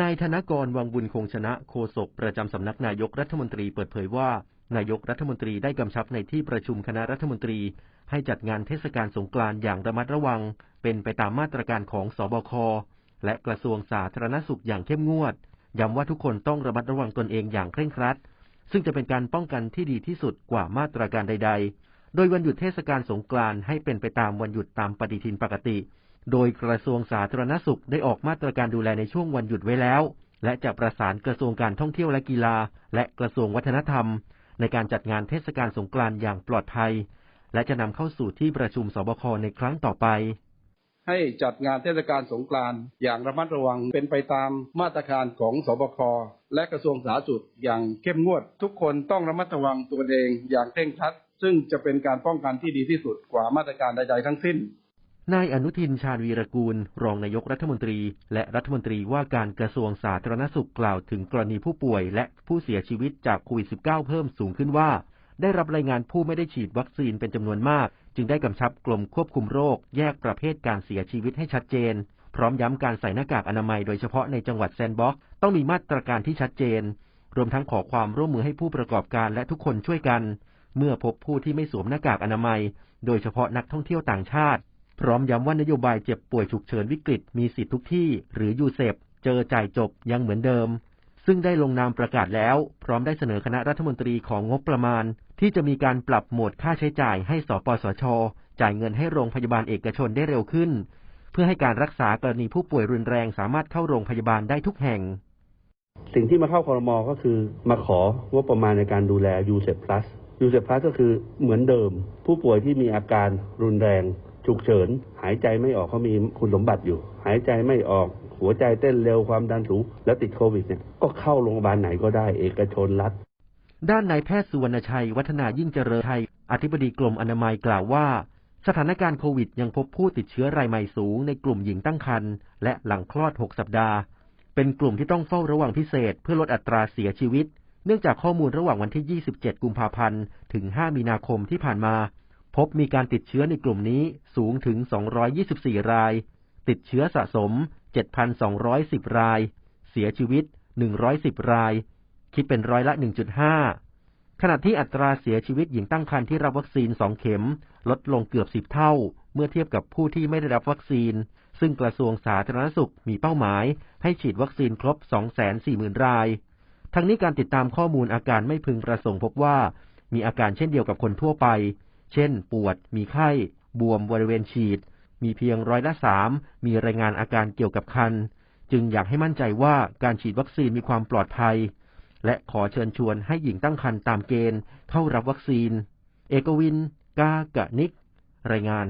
นายธนกรวังบุญคงชนะโฆษกประจำสำนักนายกรัฐมนตรีเปิดเผยว่า นายกรัฐมนตรีได้กำชับในที่ประชุมคณะรัฐมนตรี ให้จัดงานเทศกาลสงกรานต์อย่างระมัดระวัง เป็นไปตามมาตรการของสบค และกระทรวงสาธารณสุขอย่างเข้มงวด ย้ำว่าทุกคนต้องระมัดระวังตนเองอย่างเคร่งครัด ซึ่งจะเป็นการป้องกันที่ดีที่สุดกว่ามาตรการใด ๆ โดยวันหยุดเทศกาลสงกรานต์ให้เป็นไปตามวันหยุดตามปฏิทินปกติ โดยกระทรวงสาธารณสุขได้ออกมาตรการดูแลในช่วงวันหยุดไว้แล้ว และจะประสานกระทรวงการท่องเที่ยวและกีฬา และกระทรวงวัฒนธรรม ในการจัดงานเทศกาลสงกรานต์อย่างปลอดภัย และจะนำเข้าสู่ที่ประชุมสบคในครั้งต่อไปให้จัดงานเทศกาลสงกรานต์อย่างระมัดระวังเป็นไปตามมาตรการของสบคและกระทรวงสาธารณสุขอย่างเข้มงวด ทุกคนต้องระมัดระวังตัวเองอย่างเคร่งครัด ซึ่งจะเป็นการป้องกันที่ดีที่สุดกว่ามาตรการใดๆทั้งสิ้น นายอนุทินชาญวีรกูล รองนายกรัฐมนตรี และรัฐมนตรีว่าการกระทรวงสาธารณสุขกล่าวถึงกรณีผู้ป่วยและผู้เสียชีวิตจากโควิด -19 เพิ่มสูงขึ้นว่า ได้รับรายงานผู้ไม่ได้ฉีดวัคซีนเป็นจำนวนมาก จึงได้กำชับกรมควบคุมโรค แยกประเภทการเสียชีวิตให้ชัดเจน พร้อมย้ำการใส่หน้ากากอนามัยโดยเฉพาะในจังหวัดแซนบ็อกต้องมีมาตรการที่ชัดเจน รวมทั้งขอความร่วมมือให้ผู้ประกอบการและทุกคนช่วยกัน เมื่อพบผู้ที่ไม่สวมหน้ากากอนามัย โดยเฉพาะนักท่องเที่ยวต่างชาติ พร้อมย้ำว่านโยบายเจ็บป่วยฉุกเฉินวิกฤตมีสิทธิ์ทุกที่หรือยูเซฟเจอจ่ายจบยังเหมือนเดิม ซึ่งได้ลงนามประกาศแล้ว พร้อมได้เสนอคณะรัฐมนตรีของงบประมาณ ที่จะมีการปรับโหมดค่าใช้จ่ายให้สปสช จ่ายเงินให้โรงพยาบาลเอกชนได้เร็วขึ้น เพื่อให้การรักษากรณีผู้ป่วยรุนแรงสามารถเข้าโรงพยาบาลได้ทุกแห่ง สิ่งที่มาเข้าคอรมอก็คือมาของบประมาณในการดูแล u s e p Plus u s e p Plus ก็คือเหมือนเดิม ผู้ป่วยที่มีอาการรุนแรง ฉุกเฉิน หายใจไม่ออกเขามีคุณสมบัติอยู่ หายใจไม่ออก หัวใจเต้นเร็วความดันสูง แล้วติดโควิดเนี่ยก็เข้าโรงพยาบาลไหนก็ได้เอกชนรัฐด้านนายแพทย์สุวรรณชัย วัฒนายิ่งเจริญไทย อธิบดีกรมอนามัยกล่าวว่า สถานการณ์โควิดยังพบผู้ติดเชื้อรายใหม่สูงในกลุ่มหญิงตั้งครรภ์และหลังคลอด 6 สัปดาห์ เป็นกลุ่มที่ต้องเฝ้าระวังพิเศษ เพื่อลดอัตราเสียชีวิต เนื่องจากข้อมูลระหว่างวันที่ 27 กุมภาพันธ์ ถึง 5 มีนาคมที่ผ่านมา พบมีการติดเชื้อในกลุ่มนี้สูงถึง 224 ราย ติดเชื้อสะสม 7,210 ราย เสียชีวิต 110 ราย คิดเป็นร้อยละ 1.5 ขณะที่อัตราเสียชีวิตหญิงตั้งครรภ์ที่รับวัคซีน 2 เข็ม ลดลงเกือบ 10 เท่า เมื่อเทียบกับผู้ที่ไม่ได้รับวัคซีน ซึ่งกระทรวงสาธารณสุขมีเป้าหมาย ให้ฉีดวัคซีนครบ 240,000 ราย ทั้งนี้การติดตามข้อมูลอาการไม่พึงประสงค์พบว่า มีอาการเช่นเดียวกับคนทั่วไป เช่น ปวด มีไข้ บวมบริเวณฉีด มีเพียงร้อยละสามมีรายงานอาการเกี่ยวกับคัน จึงอยากให้มั่นใจว่าการฉีดวัคซีนมีความปลอดภัย และขอเชิญชวนให้หญิงตั้งครรภ์ตามเกณฑ์เข้ารับวัคซีน เอกวิน กากะนิก รายงาน